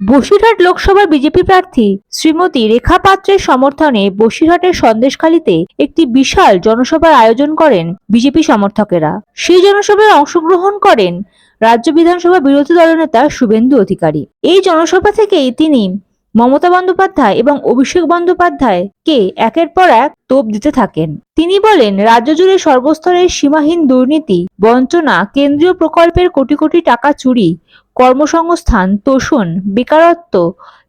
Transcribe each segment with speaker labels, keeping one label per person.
Speaker 1: Basirhat Lok Sabha BJP প্রার্থী শ্রীমতী রেখা পাত্রের সমর্থনে বসিরহাটের সন্দেশখালীতে একটি বিশাল জনসভার আয়োজন করেন বিজেপি সমর্থকেরা। সেই জনসভায় অংশগ্রহণ করেন রাজ্য বিধানসভা বিরোধী দলনেতা শুভেন্দু অধিকারী। এই জনসভা থেকেই তিনি মমতা বন্দ্যোপাধ্যায় এবং অভিষেক বন্দ্যোপাধ্যায়কে একের পর এক তোপ দিতে থাকেন। তিনি বলেন, রাজ্য জুড়ে সর্বস্তরের সীমাহীন দুর্নীতি, বঞ্চনা, কেন্দ্রীয় প্রকল্পের কোটি কোটি টাকা চুরি কর্মসংস্থান, তোষণ, বেকারত্ব,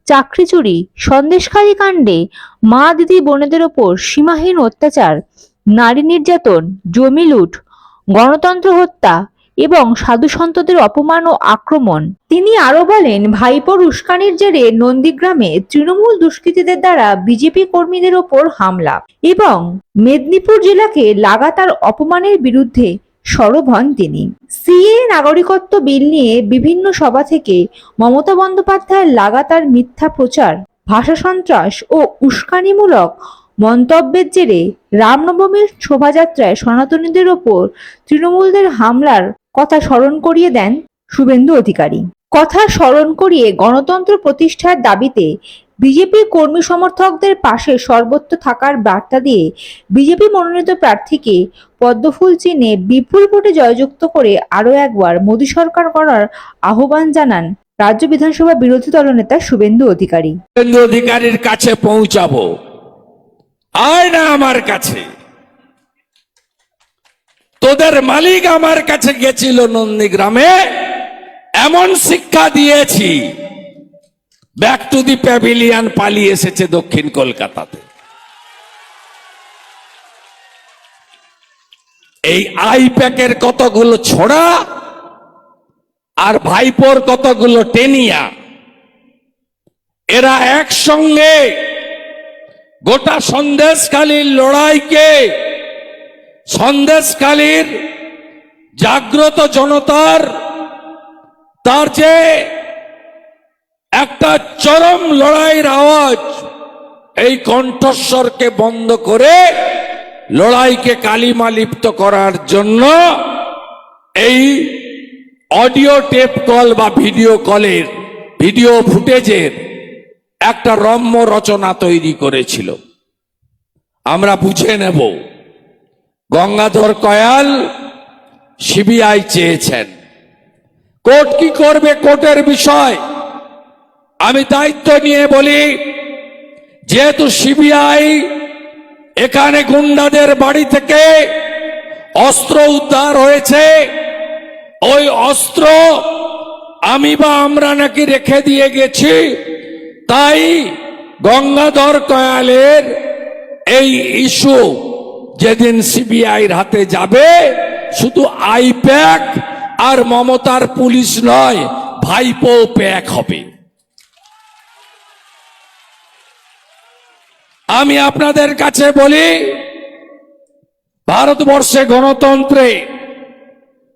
Speaker 1: চাকরি চুরি, সন্দেশখালী কাণ্ডে মা দিদি বোনেদের ওপর সীমাহীন অত্যাচার, নারী নির্যাতন, জমি লুট, গণতন্ত্র হত্যা এবং সাধু সন্তদের অপমান ও আক্রমণ। তিনি আরও বলেন ভাইপোর উস্কানির জেরে নন্দীগ্রামে তৃণমূল দুষ্কৃতীদের দ্বারা বিজেপি কর্মীদের ওপর হামলা এবং মেদিনীপুর জেলাকে লাগাতার অপমানের বিরুদ্ধে সরব হন তিনি। সিএ নাগরিকত্ব বিল নিয়ে বিভিন্ন সভা থেকে মমতা বন্দ্যোপাধ্যায়ের লাগাতার মিথ্যা প্রচার, ভাষা সন্ত্রাস ও উস্কানিমূলক মন্তব্যের জেরে রামনবমীর শোভাযাত্রায় সনাতনীদের ওপর তৃণমূলদের হামলার কথা স্মরণ করিয়ে দেন শুভেন্দু অধিকারী। কথা স্মরণ করিয়ে গণতন্ত্র প্রতিষ্ঠার দাবিতে বিজেপি কর্মী সমর্থকদের পাশে সর্বত্র থাকার বার্তা দিয়ে বিজেপি মনোনীত প্রার্থীকে পদ্মফুল চিহ্নে বিপুল ভোটে জয়যুক্ত করে আরও একবার মোদী সরকার করার আহ্বান জানান রাজ্য বিধানসভা বিরোধী দলনেতা শুভেন্দু অধিকারী।
Speaker 2: শুভেন্দু অধিকারীর কাছে পৌঁছাবো। আয় না আমার কাছে। তোদের মালিক আমার কাছে গেছিল নন্দীগ্রামে। এমন শিক্ষা দিয়েছি। ব্যাক টু দি প্যাভিলিয়ান পালিয়ে এসেছে দক্ষিণ কলকাতাতে। এই আইপ্যাকের কতগুলো ছোড়া আর ভাইপোর কতগুলো টেনিয়া, এরা একসঙ্গে গোটা সন্দেশকালীর লড়াইকে সন্দেশকালীর জাগ্রত জনতার, তার যে একটা চরম লড়াইয়ের আওয়াজ এই কণ্ঠস্বরকে বন্ধ করে লড়াইকে কালিমা লিপ্ত করার জন্য এই অডিও টেপ কল বা ভিডিও কলের, ভিডিও ফুটেজের একটা রম্য রচনা তৈরি করেছিল। আমরা বুঝে নেব, গঙ্গাধর কয়াল সিবিআই চেয়েছেন। কোর্ট কি করবে কোর্টের বিষয়? আমি দায়িত্ব নিয়ে বলি, যেহেতু সিবিআই এখানে গুন্ডাদের বাড়ি থেকে অস্ত্র উদ্ধার হয়েছে, ওই অস্ত্র আমি বা আমরা নাকি রেখে দিয়ে গেছি, তাই গঙ্গাধর কয়ালের এই ইস্যু যেদিন সিবিআইর হাতে যাবে, শুধু আইপ্যাক আর মমতার পুলিশ নয় ভাইপো প্যাক হবে। আমি আপনাদের কাছে বলি, ভারতবর্ষে গণতন্ত্রে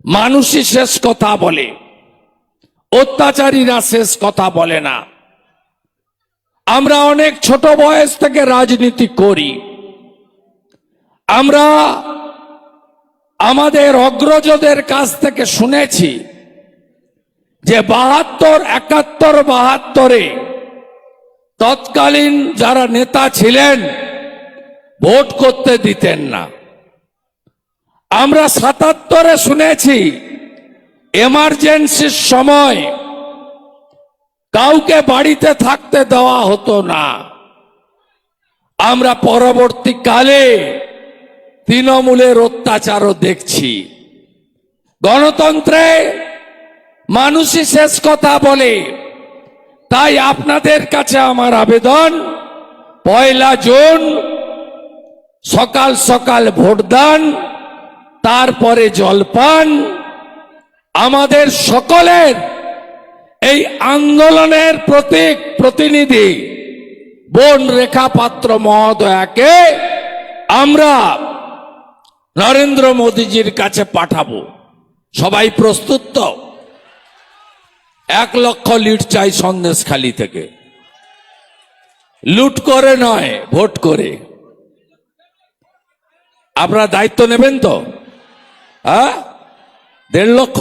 Speaker 2: মানুষই শেষ কথা বলে, অত্যাচারীরা শেষ কথা বলে না। আমরা অনেক ছোট বয়স থেকে রাজনীতি করি। আমরা আমাদের অগ্রজদের কাছ থেকে শুনেছি যে বাহাত্তর, একাত্তর, বাহাত্তরে তৎকালীন যারা নেতা ছিলেন, ভোট করতে দিতেন না। আমরা সাতাত্তরে শুনেছি এমার্জেন্সির সময় কাউকে বাড়িতে থাকতে দেওয়া হতো না। আমরা পরবর্তীকালে তৃণমূলের অত্যাচারও দেখছি। গণতন্ত্রে মানুষই শেষ কথা বলে তাই আপনাদের কাছে আমার আবেদন। পয়লা জুন, সকাল সকাল ভোটদান, তারপরে জলপান। আমাদের সকলের এই আন্দোলনের প্রতীক প্রতিনিধি, বোন রেখা পাত্র মহোদয়াকে আমরা নরেন্দ্র মোদীজির কাছে পাঠাবো। সবাই প্রস্তুত তো? এক লক্ষ লিট চাই সন্দেশখালি থেকে। লুট করে নয় ভোট করে। আপনারা দায়িত্ব নেবেন তো? হ্যাঁ? দেড় লক্ষ।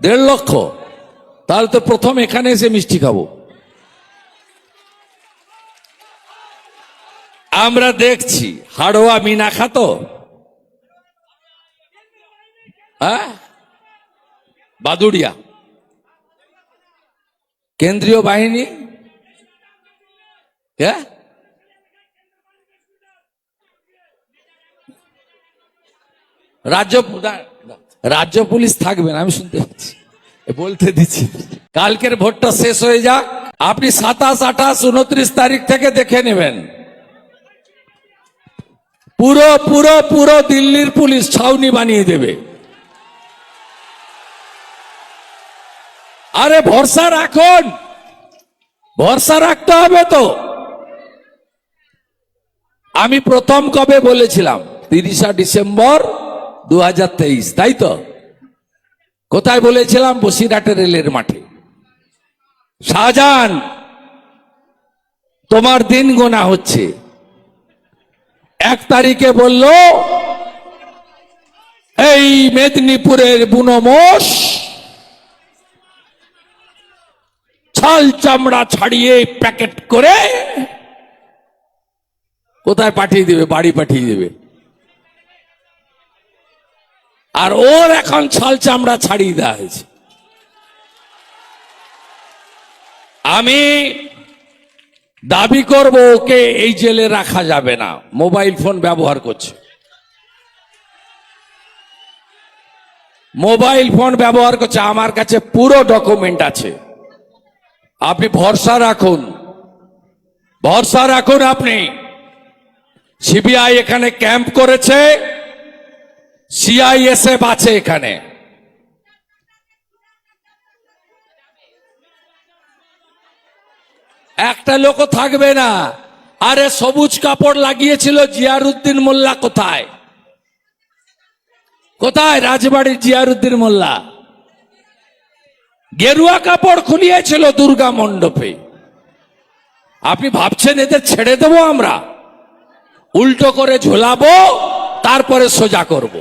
Speaker 2: দেড় লক্ষ। তাহলে তো প্রথম এখানে এসে মিষ্টি খাব। আমরা দেখছি, হাড়োয়া মিনা খাতো হ্যাঁ? বাদুড়িয়া। কেন্দ্রীয় বাহিনী? হ্যাঁ রাজ্য রাজ্য পুলিশ থাকবে না, আমি শুনতে পাচ্ছি। বলতে দিচ্ছি। কালকের ভোটটা শেষ হয়ে যাক। আপনি সাতাশ, আঠাশ, উনত্রিশ তারিখ থেকে দেখে নেবেন। পুরো পুরো পুরো দিল্লির পুলিশ ছাউনি বানিয়ে দেবে। আরে ভরসা রাখুন। ভরসা রাখতে হবে তো। আমি প্রথম কবে বলেছিলাম? তিরিশা ডিসেম্বর দু হাজার তেইশ, তাই তো? কোথায় বলেছিলাম? বসিরহাটের রেলের মাঠে। শাহজাহান, তোমার দিন গোনা হচ্ছে। এক তারিখে বলল, এই মেদিনীপুরের বুনমোষ ছাল চামড়া ছাড়িয়ে প্যাকেট করে কোথায় পাঠিয়ে দেবে? বাড়ি পাঠিয়ে দেবে। আর ওর এখন ছাল চামড়া ছাড়িয়ে দেওয়া হয়েছে। আমি দাবি করব ওকে এই জেলে রাখা যাবে না। মোবাইল ফোন ব্যবহার করছে। মোবাইল ফোন ব্যবহার করছে। আমার কাছে পুরো ডকুমেন্ট আছে। আপনি ভরসা রাখুন। ভরসা রাখুন আপনি। সিবিআই এখানে ক্যাম্প করেছে, সিআইএসএফ আছে এখানে। একটা লোকও থাকবে না। আরে সবুজ কাপড় লাগিয়েছিল জিয়ারুদ্দিন মোল্লা কোথায়? কোথায়? রাজবাড়ির জিয়ারুদ্দিন মোল্লা। গেরুয়া কাপড় খুলিয়েছিল দুর্গা মণ্ডপে। আপনি ভাবছেন এদের ছেড়ে দেবো আমরা? উল্টো করে ঝোলাবো, তারপরে সোজা করব।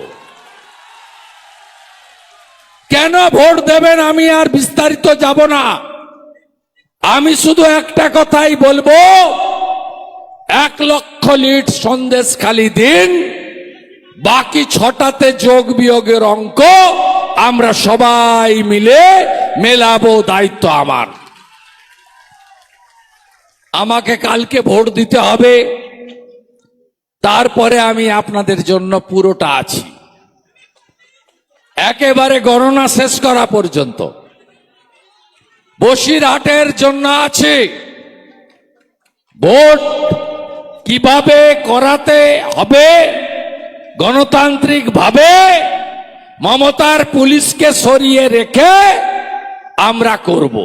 Speaker 2: কেন ভোট দেবেন আমি আর বিস্তারিত যাব না? আমি শুধু একটা কথাই বলব, এক লক্ষ লিট সন্দেশ খালি দিন, বাকি ছটাতে যোগ বিয়োগের অঙ্ক আমরা সবাই মিলে মেলাবো দায়িত্ব আমার। আমাকে কালকে ভোট দিতে হবে। তারপরে আমি আপনাদের জন্য পুরোটা আছি। একেবারে গণনা শেষ করা পর্যন্ত। বসিরহাটের জন্য আছে। ভোট কীভাবে করাতে হবে? গণতান্ত্রিক ভাবে মমতার পুলিশকে সরিয়ে রেখে আমরা করব।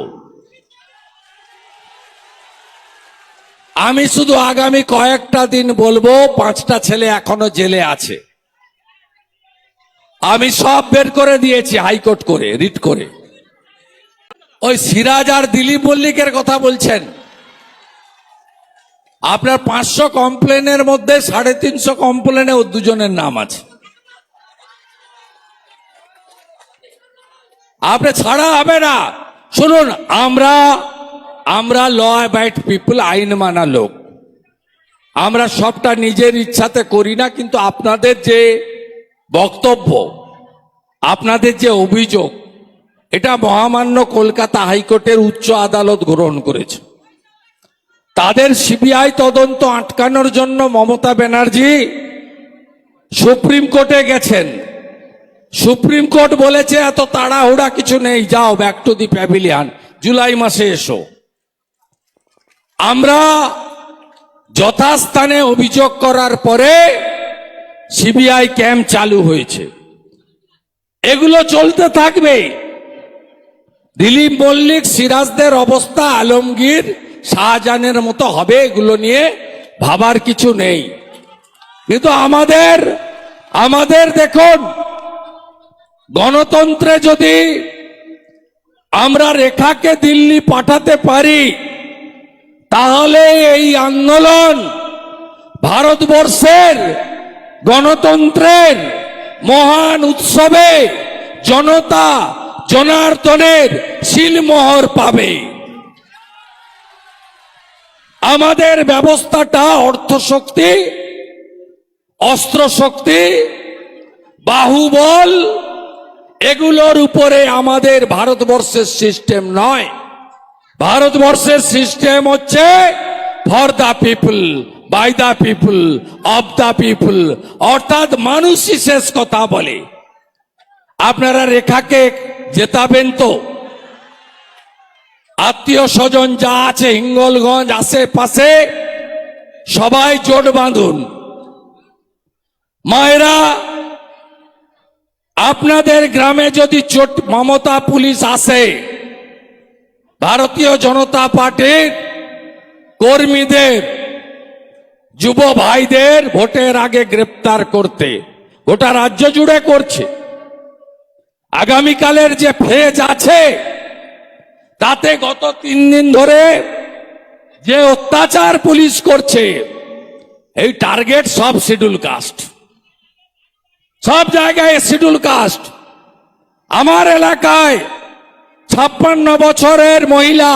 Speaker 2: আমি শুধু আগামী কয়েকটা দিন বলব, পাঁচটা ছেলে এখনও জেলে আছে। আমি সব বের করে দিয়েছি হাইকোর্ট করে, রিট করে। ওই সিরাজ আর দিলীপ মল্লিকের কথা বলছেন। আপনার পাঁচশো কমপ্লেনের মধ্যে সাড়ে তিনশো কমপ্লেনে ও দুজনের নাম আছে। আপনি ছাড়া হবে না শুনুন আমরা আমরা ল অ্যাবাইড পিপল আইন মানা লোক আমরা সবটা নিজের ইচ্ছাতে করি না কিন্তু আপনাদের যে বক্তব্য আপনাদের যে অভিযোগ এটা মহামান্য কলকাতা হাইকোর্টের উচ্চ আদালত গ্রহণ করেছে তাদের সিবিআই তদন্ত আটকানোর জন্য মমতা ব্যানার্জি সুপ্রিম কোর্টে গেছেন সুপ্রিম কোর্ট বলেছে, এত তাড়াহুড়া কিছু নেই, যাও back to the pavilion July মাসে এসো। আমরা যথাস্থানে অভিযোগ করার পরে সিবিআই ক্যাম্প চালু হয়েছে। এগুলো চলতে থাকবে। দিলীপ মল্লিক, সিরাজদের অবস্থা আলমগীর, শাহজাহানের মতো হবে এগুলো নিয়ে ভাবার কিছু নেই। কিন্তু আমাদের আমাদের দেখুন গণতন্ত্রে যদি আমরা রেখাকে দিল্লি পাঠাতে পারি, তাহলে এই আন্দোলন ভারতবর্ষের গণতন্ত্রের মহান উৎসবে জনতা জনার্দনের শিলমোহর পাবে। আমাদের ব্যবস্থাটা অর্থশক্তি অস্ত্রশক্তি, বাহুবল এগুলোর উপরে আমাদের ভারতবর্ষের সিস্টেম নয়। ভারতবর্ষের সিস্টেম হচ্ছে for the people by the people of the people অর্থাৎ মানুষই শেষ কথা বলে। আপনারা রেখাকে জেতাবেন তো? আত্মীয় স্বজন যা আছে, হিঙ্গলগঞ্জ আশেপাশে, সবাই জোট বাঁধুন। মায়েরা আপনাদের গ্রামে যদি চোট মমতা পুলিশ আসে, ভারতীয় জনতা পার্টির কর্মীদের, যুব ভাইদের ভোটের আগে গ্রেপ্তার করতে, গোটা রাজ্য জুড়ে করছে। আগামীকালের যে ফেজ আছে, তাতে গত তিন দিন ধরে যে অত্যাচার পুলিশ করছে, এই টার্গেট সব শিডিউল কাস্ট। সব জায়গায় শিডিউল কাস্ট আমার এলাকায় ছাপ্পান্ন বছরের মহিলা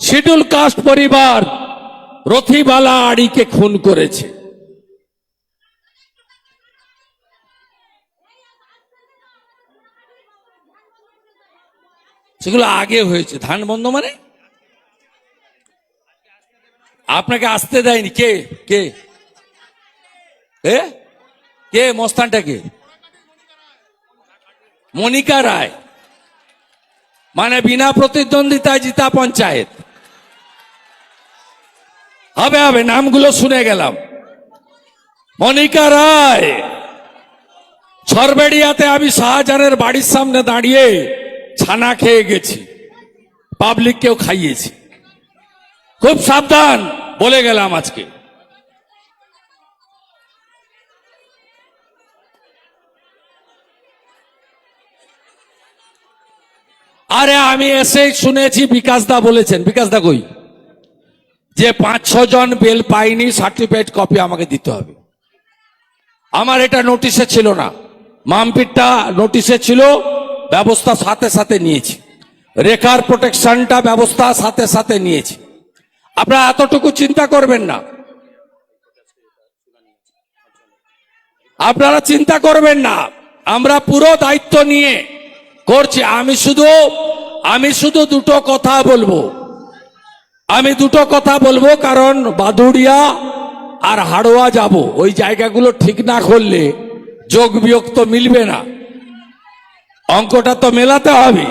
Speaker 2: শিডিউল কাস্ট পরিবার রথিবালা আড়িকে খুন করেছে। সেগুলো আগে হয়েছে। ধান বন্ধ মানে? আপনাকে আসতে দেয়নি। কে? কে? এ? কে মস্তানটা কে? মনিকা রায়। মানে বিনা প্রতিদ্বন্দ্বিতায় জিতা পঞ্চায়েত। হবে হবে, নামগুলো শুনে গেলাম। মনিকা রায়। সরবেড়িয়াতে আমি শাহজাহানের বাড়ির সামনে দাঁড়িয়ে ছানা খেয়ে গেছি। পাবলিককেও খাইয়েছি। খুব সাবধান, বলে গেলাম আজকে। আরে আমি এসে শুনেছি বিকাশ দা বলেছেন। বিকাশ দা কই? যে পাঁচ জন বেল পাইনি সার্টিফিকেট কপি আমাকে দিতে হবে। আমার এটা নোটিশে ছিল না। মামপিটটা নোটিশে ছিল, ব্যবস্থা সাথে সাথে নিয়েছি। রেখার প্রোটেকশনটা ব্যবস্থা সাথে সাথে নিয়েছি। আপনারা এতটুকু চিন্তা করবেন না। আপনারা চিন্তা করবেন না। আমরা পুরো দায়িত্ব নিয়ে করছি, আমি শুধু আমি শুধু দুটো কথা বলব। আমি দুটো কথা বলব, কারণ বাদুড়িয়া আর হাড়োয়া যাব। ওই জায়গাগুলো ঠিক না করলে যোগ বিয়োগ তো মিলবে না। অঙ্কটা তো মেলাতে হবে।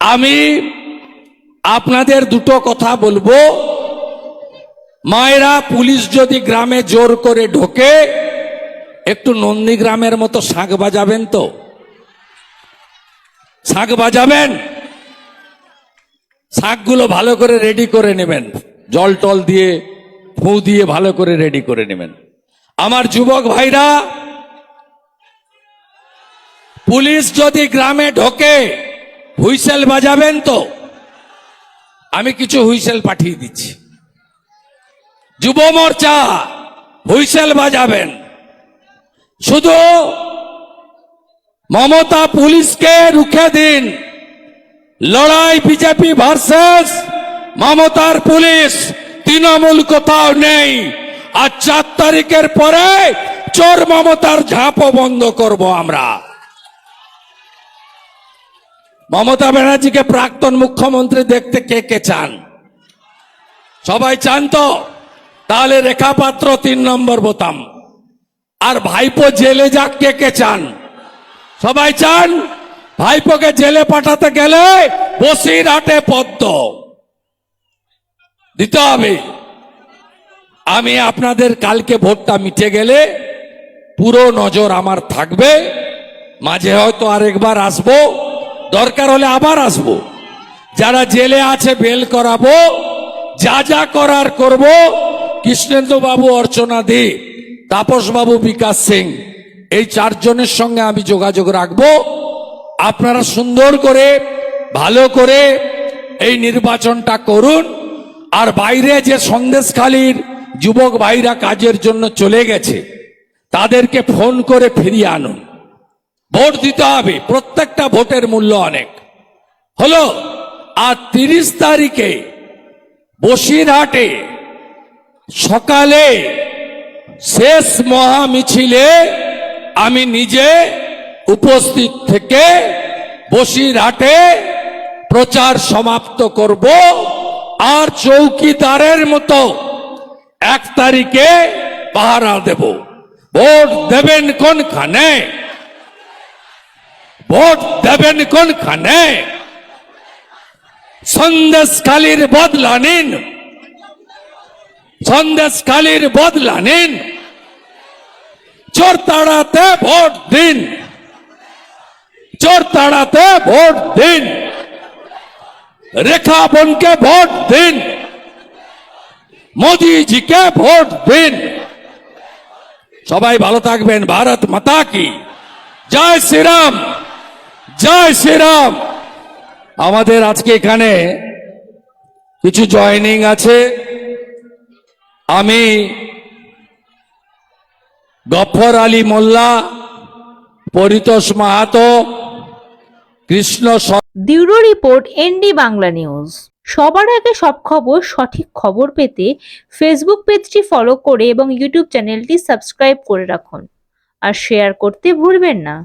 Speaker 2: আমি আপনাদের দুটো কথা বলব। মায়েরা, পুলিশ যদি গ্রামে জোর করে ঢোকে, একটু নন্দীগ্রামের মতো শাঁখ বাজাবেন তো? শাঁখ বাজাবেন? শাকগুলো ভালো করে রেডি করে নেবেন। জল টল দিয়ে, ফু দিয়ে ভালো করে রেডি করে নেবেন। আমার যুবক ভাইরা, পুলিশ যদি গ্রামে ঢোকে, হুইসেল বাজাবেন তো? আমি কিছু হুইসেল পাঠিয়ে দিচ্ছি। যুব মোর্চা, হুইসেল বাজাবেন। শুধু মমতা পুলিশকে রুখে দিন। লড়াই বিজেপি ভার্সেস, মমতার পুলিশ তৃণমূল কোথাও নেই। আর চার তারিখের পরে চোর মমতার ঝাঁপও বন্ধ করব আমরা। মমতা ব্যানার্জিকে প্রাক্তন মুখ্যমন্ত্রী দেখতে কে কে চান? সবাই চান তো? তাহলে রেখাপাত্র তিন নম্বর বোতাম। আর ভাইপো জেলে যাক কে কে চান? সবাই চান? ভাইপোকে জেলে পাঠাতে গেলে বসিরহাটে পদ্ম। দিতে হবে। আমি আপনাদের কালকে ভোটটা মিটে গেলে পুরো নজর আমার থাকবে। মাঝে হয়তো আরেকবার আসব। দরকার হলে আবার আসব। যারা জেলে আছে বেল করাবো। যা যা করার করব। কৃষ্ণেন্দ্র বাবু অর্চনা দে তাপস বাবু বিকাশ সিং। এই চারজনের সঙ্গে আমি যোগাযোগ রাখব। আপনারা সুন্দর করে, ভালো করে এই নির্বাচনটা করুন। আর বাইরে যে সন্দেশখালীর যুবক ভাইরা কাজের জন্য চলে গেছে, তাদেরকে ফোন করে ফিরিয়ে আনুন। ভোট দিতে হবে, প্রত্যেকটা ভোটের মূল্য অনেক। হলো, আর তিরিশ তারিখে বসিরহাটে সকালে শেষ মহামিছিলে মিছিলে আমি নিজে উপস্থিত থেকে বসিরহাটে প্রচার সমাপ্ত করব আর চৌকিদারের মতো এক তারিখে পাহারা দেব। ভোট দেবেন কোনখানে? ভোট দেবেন কোনখানে? সন্দেশখালীর বদলা নিন। সন্দেশখালীর বদলা নিন। চোর তাড়াতে ভোট দিন। চোর তাড়াতে ভোট দিন। রেখা বোনকে ভোট দিন। মোদিজিকে ভোট দিন। সবাই ভালো থাকবেন। ভারত মাতা কি। জয় শ্রীরাম। জয় শ্রীরাম। আমাদের আজকে এখানে কিছু জয়েনিং আছে। আমি Gafar Ali Molla, Paritosh Mahato, Krishna
Speaker 1: দিউরো report, ND Bangla news. সবার আগে সব খবর, সঠিক খবর পেতে ফেসবুক পেজটি ফলো করে এবং ইউটিউব চ্যানেলটি সাবস্ক্রাইব করে রাখুন। আর শেয়ার করতে ভুলবেন না।